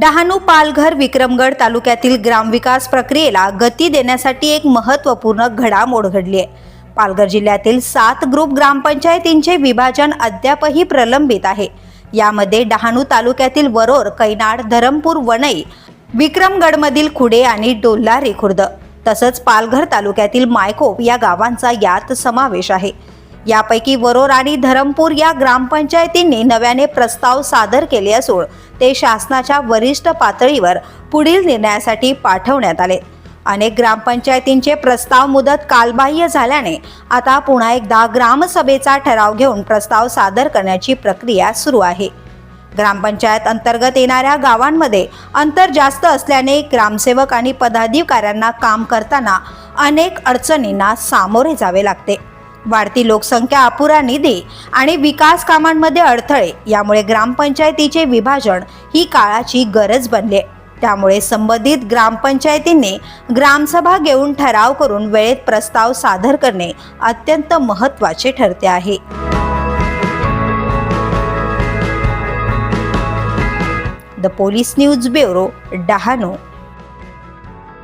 डहाणू पालघर विक्रमगड तालुक्यातील ग्रामविकास प्रक्रियेला गती देण्यासाठी एक महत्त्वपूर्ण घडामोड घडली आहे. पालघर जिल्ह्यातील सात ग्रुप ग्रामपंचायतींचे विभाजन अद्यापही प्रलंबित आहे. यामध्ये डहाणू तालुक्यातील वरोर कैनाड धरमपूर वणई विक्रमगडमधील खुडे आणि डोल्लारी खुर्द तसंच पालघर तालुक्यातील मायकोप या गावांचा यात समावेश आहे. यापैकी वरोर आणि धरमपूर या ग्रामपंचायतींनी नव्याने प्रस्ताव सादर केले असून ते शासनाच्या वरिष्ठ पातळीवर पुढील निर्णयासाठी पाठवण्यात आले. अनेक ग्रामपंचायतींचे प्रस्ताव मुदत कालबाह्य झाल्याने आता पुन्हा एकदा ग्रामसभेचा ठराव घेऊन प्रस्ताव सादर करण्याची प्रक्रिया सुरू आहे. ग्रामपंचायत अंतर्गत येणाऱ्या गावांमध्ये अंतर जास्त असल्याने ग्रामसेवक आणि पदाधिकाऱ्यांना काम करताना अनेक अडचणींना सामोरे जावे लागते. वाढती लोकसंख्या अपुरा निधी आणि विकास कामांमध्ये अडथळे यामुळे ग्रामपंचायतीचे विभाजन ही काळाची गरज बनली. आहे त्यामुळे संबंधित ग्रामपंचायतींनी ग्रामसभा घेऊन ठराव करून वेळेत प्रस्ताव सादर करणे अत्यंत महत्त्वाचे ठरते आहे. The police news bureau Dahanu